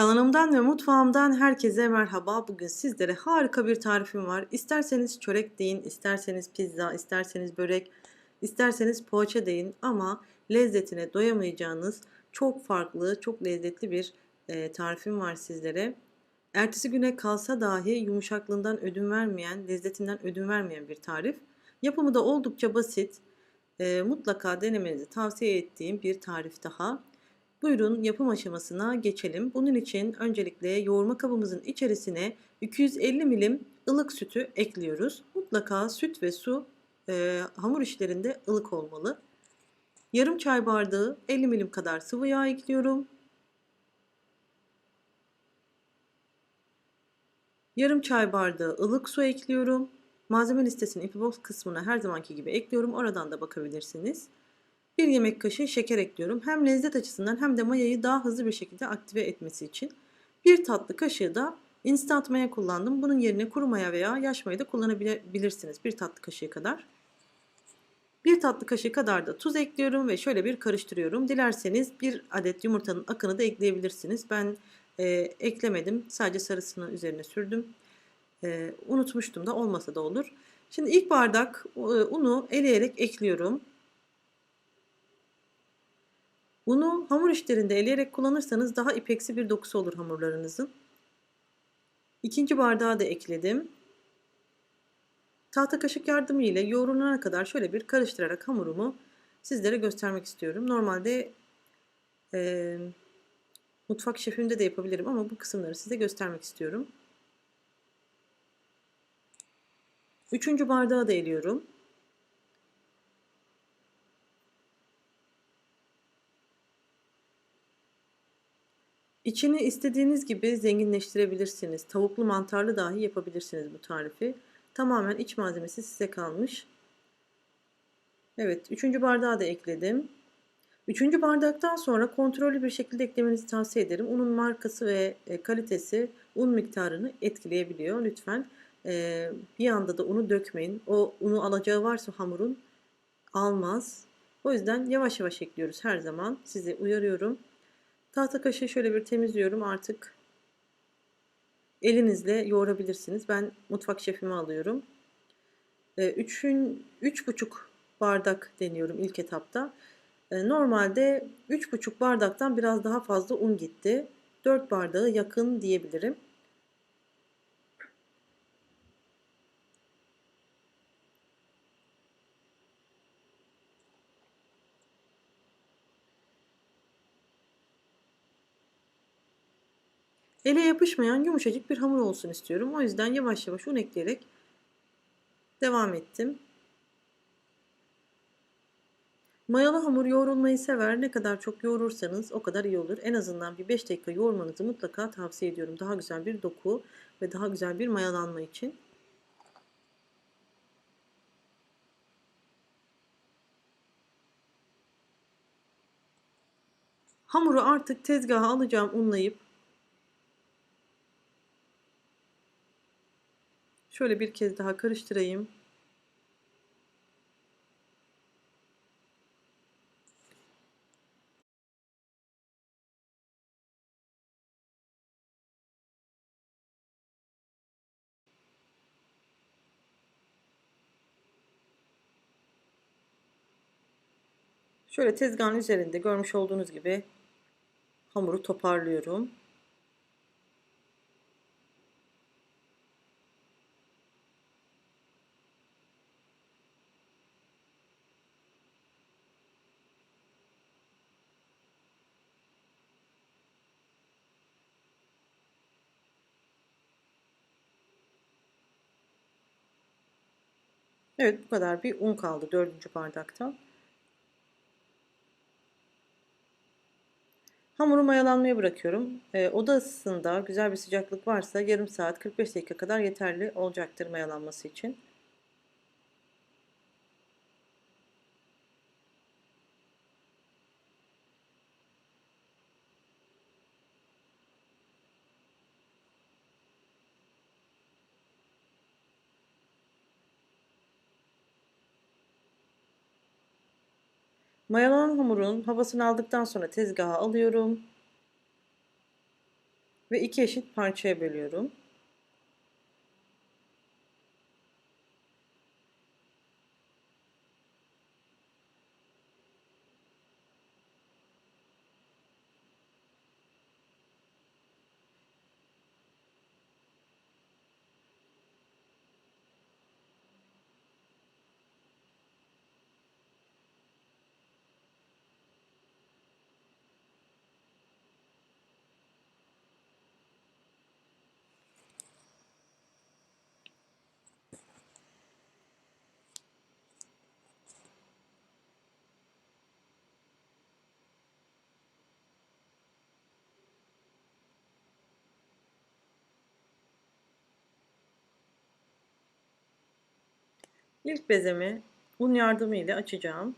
Kanalımdan ve mutfağımdan herkese merhaba. Bugün sizlere harika bir tarifim var. İsterseniz çörek deyin, isterseniz pizza, isterseniz börek, isterseniz poğaça deyin ama lezzetine doyamayacağınız çok farklı, çok lezzetli bir e, tarifim var sizlere. Ertesi güne kalsa dahi yumuşaklığından ödün vermeyen, lezzetinden ödün vermeyen bir tarif. Yapımı da oldukça basit. E, mutlaka denemenizi tavsiye ettiğim bir tarif daha. Buyurun yapım aşamasına geçelim. Bunun için öncelikle yoğurma kabımızın içerisine 250 milim ılık sütü ekliyoruz. Mutlaka süt ve su e, hamur işlerinde ılık olmalı. Yarım çay bardağı 50 milim kadar sıvı yağ ekliyorum. Yarım çay bardağı ılık su ekliyorum. Malzeme listesinin infobox kısmına her zamanki gibi ekliyorum. Oradan da bakabilirsiniz. 1 yemek kaşığı şeker ekliyorum. Hem lezzet açısından hem de mayayı daha hızlı bir şekilde aktive etmesi için. 1 tatlı kaşığı da instant maya kullandım. Bunun yerine kuru maya veya yaş maya da kullanabilirsiniz. 1 tatlı kaşığı kadar. 1 tatlı kaşığı kadar da tuz ekliyorum ve şöyle bir karıştırıyorum. Dilerseniz 1 adet yumurtanın akını da ekleyebilirsiniz. Ben e, eklemedim. Sadece sarısını üzerine sürdüm. E, unutmuştum da olmasa da olur. Şimdi ilk bardak e, unu eleyerek ekliyorum. Bunu hamur işlerinde eleyerek kullanırsanız daha ipeksi bir dokusu olur hamurlarınızın. İkinci bardağı da ekledim. Tahta kaşık yardımı ile yoğrulana kadar şöyle bir karıştırarak hamurumu sizlere göstermek istiyorum. Normalde e, mutfak şefimde de yapabilirim ama bu kısımları size göstermek istiyorum. Üçüncü bardağı da eliyorum. İçini istediğiniz gibi zenginleştirebilirsiniz. Tavuklu mantarlı dahi yapabilirsiniz bu tarifi. Tamamen iç malzemesi size kalmış. Evet, üçüncü bardağı da ekledim. Üçüncü bardaktan sonra kontrollü bir şekilde eklemenizi tavsiye ederim. Unun markası ve e, kalitesi un miktarını etkileyebiliyor. Lütfen e, bir anda da unu dökmeyin. O unu alacağı varsa hamurun almaz. O yüzden yavaş yavaş ekliyoruz her zaman. Sizi uyarıyorum. Tahta kaşığı şöyle bir temizliyorum artık. Elinizle yoğurabilirsiniz. Ben mutfak şefimi alıyorum. 3'ün ee, 3,5 bardak deniyorum ilk etapta. Ee, normalde 3,5 bardaktan biraz daha fazla un gitti. 4 bardağı yakın diyebilirim. Ele yapışmayan yumuşacık bir hamur olsun istiyorum. O yüzden yavaş yavaş un ekleyerek devam ettim. Mayalı hamur yoğrulmayı sever. Ne kadar çok yoğurursanız o kadar iyi olur. En azından bir 5 dakika yoğurmanızı mutlaka tavsiye ediyorum. Daha güzel bir doku ve daha güzel bir mayalanma için. Hamuru artık tezgaha alacağım unlayıp Şöyle bir kez daha karıştırayım. Şöyle tezgahın üzerinde görmüş olduğunuz gibi hamuru toparlıyorum. Evet bu kadar bir un kaldı dördüncü bardakta. Hamuru mayalanmaya bırakıyorum. E, oda ısısında güzel bir sıcaklık varsa yarım saat 45 dakika kadar yeterli olacaktır mayalanması için. Mayalanan hamurun havasını aldıktan sonra tezgaha alıyorum. Ve iki eşit parçaya bölüyorum. İlk bezemi un yardımı ile açacağım.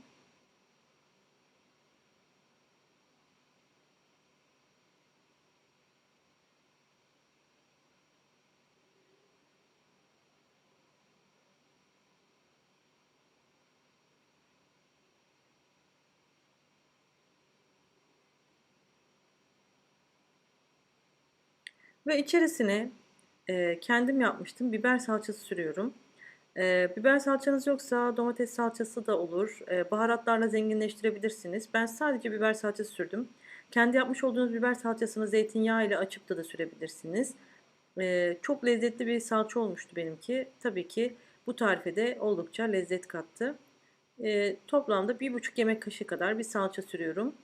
Ve içerisine e, kendim yapmıştım biber salçası sürüyorum. E, biber salçanız yoksa domates salçası da olur. E, baharatlarla zenginleştirebilirsiniz. Ben sadece biber salçası sürdüm. Kendi yapmış olduğunuz biber salçasını zeytinyağı ile açıp da da sürebilirsiniz. E, çok lezzetli bir salça olmuştu benimki. Tabii ki bu tarife de oldukça lezzet kattı. E, toplamda bir buçuk yemek kaşığı kadar bir salça sürüyorum.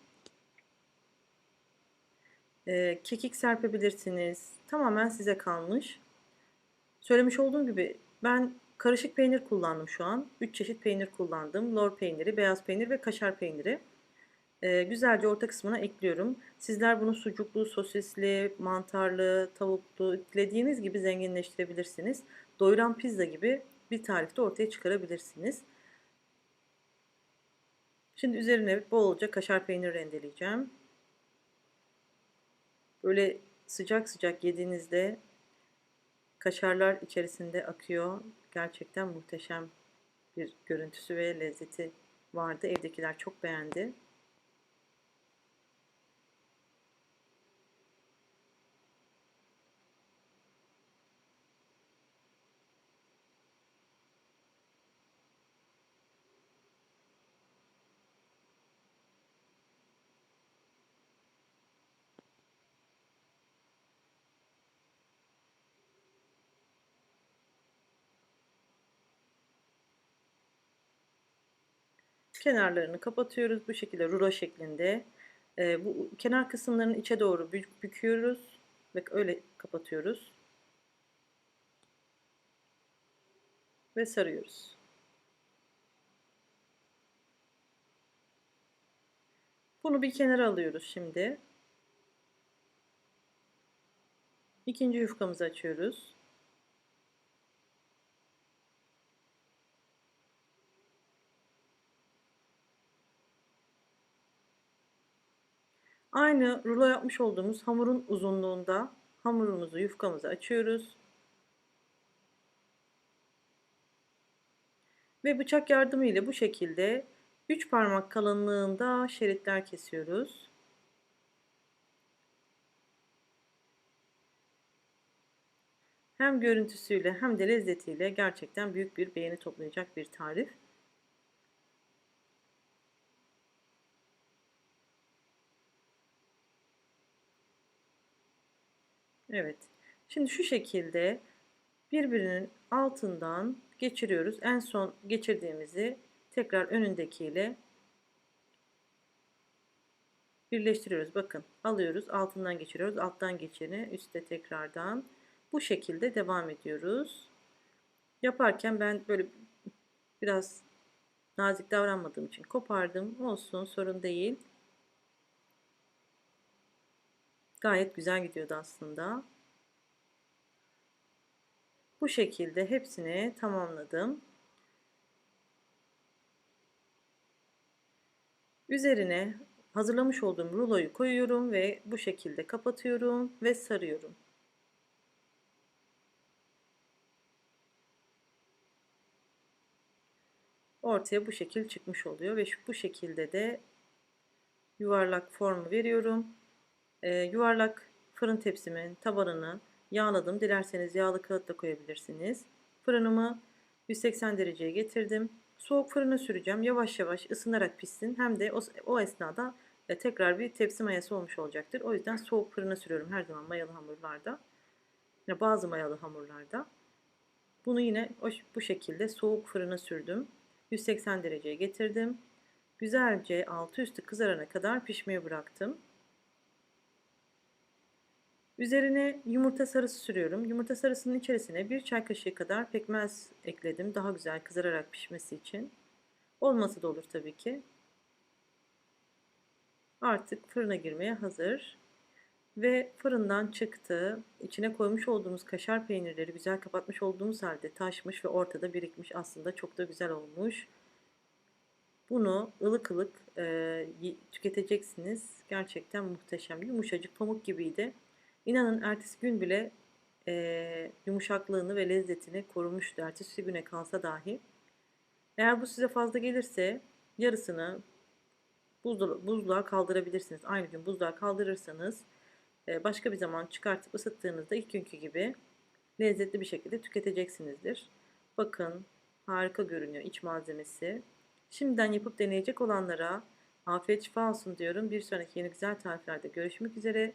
E, kekik serpebilirsiniz. Tamamen size kalmış. Söylemiş olduğum gibi ben karışık peynir kullandım şu an. 3 çeşit peynir kullandım. Lor peyniri, beyaz peynir ve kaşar peyniri. E, güzelce orta kısmına ekliyorum. Sizler bunu sucuklu, sosisli, mantarlı, tavuklu, dilediğiniz gibi zenginleştirebilirsiniz. Doyuran pizza gibi bir tarifte ortaya çıkarabilirsiniz. Şimdi üzerine bolca kaşar peynir rendeleyeceğim. Böyle sıcak sıcak yediğinizde kaşarlar içerisinde akıyor. Gerçekten muhteşem bir görüntüsü ve lezzeti vardı. Evdekiler çok beğendi. Kenarlarını kapatıyoruz bu şekilde rulo şeklinde. Ee, bu kenar kısımlarını içe doğru büküyoruz ve öyle kapatıyoruz. Ve sarıyoruz. Bunu bir kenara alıyoruz şimdi. İkinci yufkamızı açıyoruz. Aynı rulo yapmış olduğumuz hamurun uzunluğunda hamurumuzu, yufkamızı açıyoruz. Ve bıçak yardımıyla bu şekilde 3 parmak kalınlığında şeritler kesiyoruz. Hem görüntüsüyle hem de lezzetiyle gerçekten büyük bir beğeni toplayacak bir tarif. Evet. Şimdi şu şekilde birbirinin altından geçiriyoruz. En son geçirdiğimizi tekrar önündekiyle birleştiriyoruz. Bakın alıyoruz, altından geçiriyoruz, alttan geçeni üstte tekrardan bu şekilde devam ediyoruz. Yaparken ben böyle biraz nazik davranmadığım için kopardım. Olsun sorun değil. Gayet güzel gidiyordu aslında. Bu şekilde hepsini tamamladım. Üzerine hazırlamış olduğum ruloyu koyuyorum ve bu şekilde kapatıyorum ve sarıyorum. Ortaya bu şekil çıkmış oluyor ve bu şekilde de yuvarlak formu veriyorum e, yuvarlak fırın tepsimin tabanını yağladım. Dilerseniz yağlı kağıt da koyabilirsiniz. Fırınımı 180 dereceye getirdim. Soğuk fırına süreceğim. Yavaş yavaş ısınarak pişsin. Hem de o, o esnada e, tekrar bir tepsi mayası olmuş olacaktır. O yüzden soğuk fırına sürüyorum her zaman mayalı hamurlarda. Ya bazı mayalı hamurlarda. Bunu yine o, bu şekilde soğuk fırına sürdüm. 180 dereceye getirdim. Güzelce altı üstü kızarana kadar pişmeye bıraktım. Üzerine yumurta sarısı sürüyorum. Yumurta sarısının içerisine bir çay kaşığı kadar pekmez ekledim. Daha güzel kızararak pişmesi için. Olması da olur tabii ki. Artık fırına girmeye hazır. Ve fırından çıktı. İçine koymuş olduğumuz kaşar peynirleri güzel kapatmış olduğumuz halde taşmış ve ortada birikmiş. Aslında çok da güzel olmuş. Bunu ılık ılık e, tüketeceksiniz. Gerçekten muhteşem. Yumuşacık pamuk gibiydi. İnanın ertesi gün bile e, yumuşaklığını ve lezzetini korumuştu. Ertesi güne kalsa dahi. Eğer bu size fazla gelirse yarısını buzluğa, buzluğa kaldırabilirsiniz. Aynı gün buzluğa kaldırırsanız e, başka bir zaman çıkartıp ısıttığınızda ilk günkü gibi lezzetli bir şekilde tüketeceksinizdir. Bakın harika görünüyor iç malzemesi. Şimdiden yapıp deneyecek olanlara afiyet şifa olsun diyorum. Bir sonraki yeni güzel tariflerde görüşmek üzere.